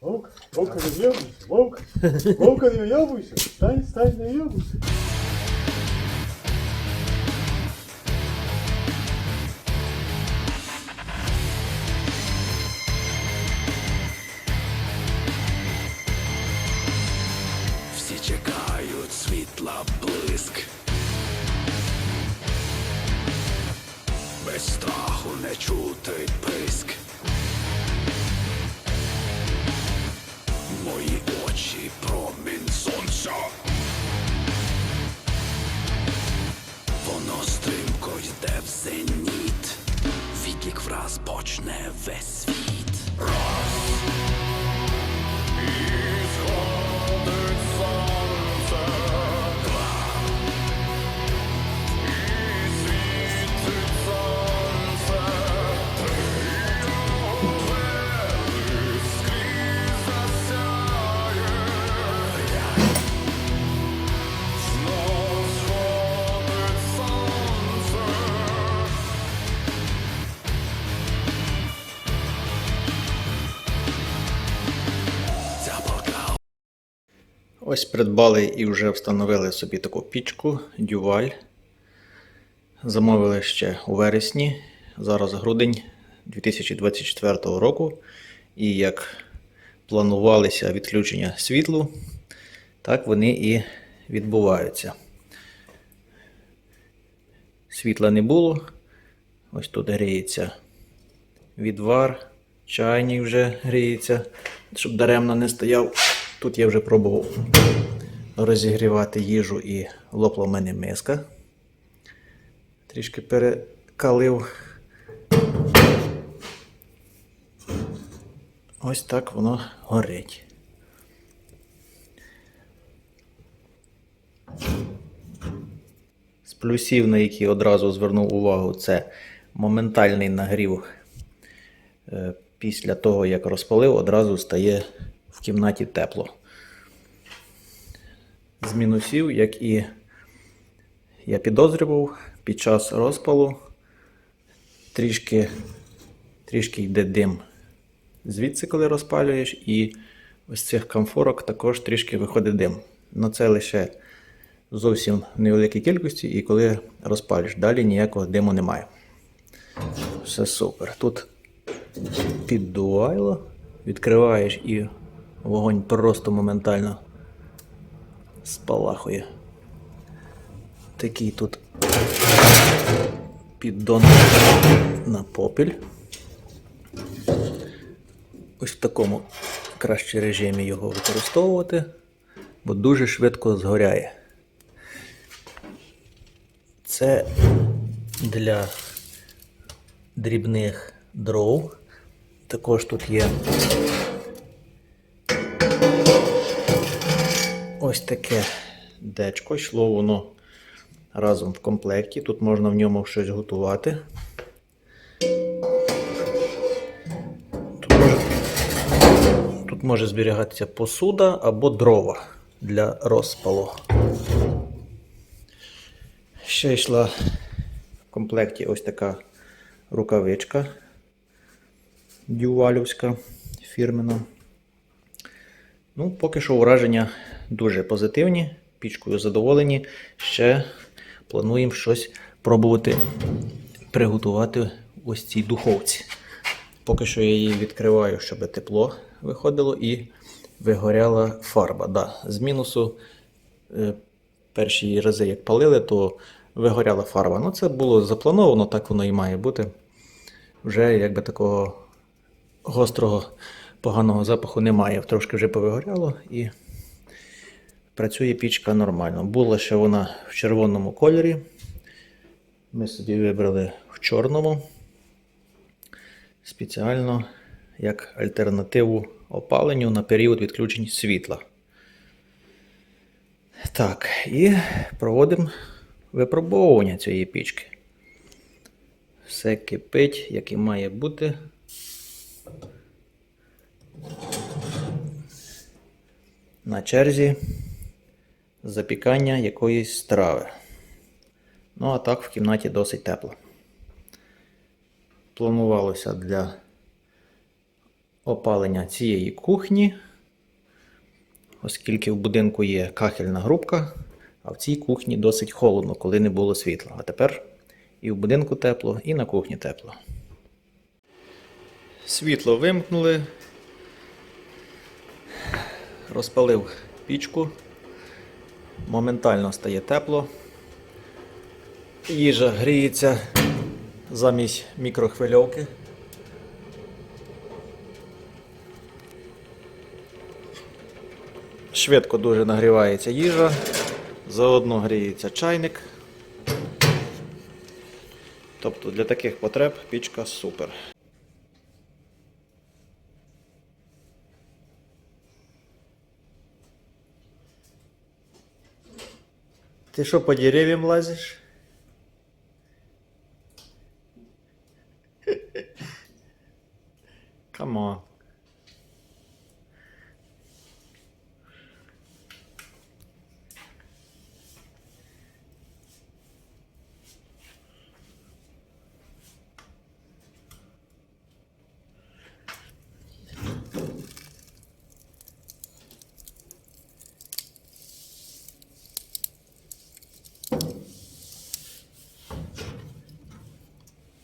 Вовк, Вовка не в'єбуйся, Вовк, Вовка не в'єбуйся, стань, стань, не в'єбуйся. Всі чекають світла блиск. Без страху не чути писк. Враз весь світ. Ось придбали і вже встановили собі таку пічку Дюваль. Замовили ще у вересні, зараз грудень 2024 року. І як планувалися відключення світлу, так вони і відбуваються. Світла не було. Ось тут гріється відвар, чайник вже гріється, щоб даремно не стояв. Тут я вже пробував розігрівати їжу і лопла в мене миска. Трішки перекалив. Ось так воно горить. З плюсів, на які одразу звернув увагу, це моментальний нагрів Е, після того, як розпалив, одразу стає кімнаті тепло. З мінусів, як і я підозрював, під час розпалу трішки, трішки йде дим звідси, коли розпалюєш, і ось цих камфорок також трішки виходить дим. Но це лише зовсім в невеликій кількості, і коли розпалюєш, далі ніякого диму немає. Все супер. Тут піддувайло, відкриваєш і вогонь просто моментально спалахує. Такий тут піддон на попіль. Ось в такому краще режимі його використовувати, бо дуже швидко згоряє. Це для дрібних дров. Також тут є ось таке дечко. Йшло воно разом в комплекті. Тут можна в ньому щось готувати. Тут може, тут може зберігатися посуда або дрова для розпалу. Ще йшла в комплекті ось така рукавичка дювалівська фірмена. Ну, поки що враження дуже позитивні. Пічкою задоволені. Ще плануємо щось пробувати приготувати ось цій духовці. Поки що я її відкриваю, щоб тепло виходило і вигоряла фарба. Да, з мінусу е, перші рази, як палили, то вигоряла фарба. Ну, це було заплановано, так воно і має бути. Вже якби такого гострого поганого запаху немає. Трошки вже повигоряло і працює пічка нормально. Була ще вона в червоному кольорі. Ми собі вибрали в чорному. Спеціально як альтернативу опаленню на період відключень світла. Так, і проводимо випробовування цієї пічки. Все кипить, як і має бути. На черзі запікання якоїсь страви. Ну, а так в кімнаті досить тепло. Планувалося для опалення цієї кухні, оскільки в будинку є кахельна грубка, а в цій кухні досить холодно, коли не було світла. А тепер і в будинку тепло, і на кухні тепло. Світло вимкнули. Розпалив пічку. Моментально стає тепло. Їжа гріється замість мікрохвильовки. Швидко дуже нагрівається їжа. Заодно гріється чайник. Тобто для таких потреб пічка супер. Ти що по дерев'ям лазиш?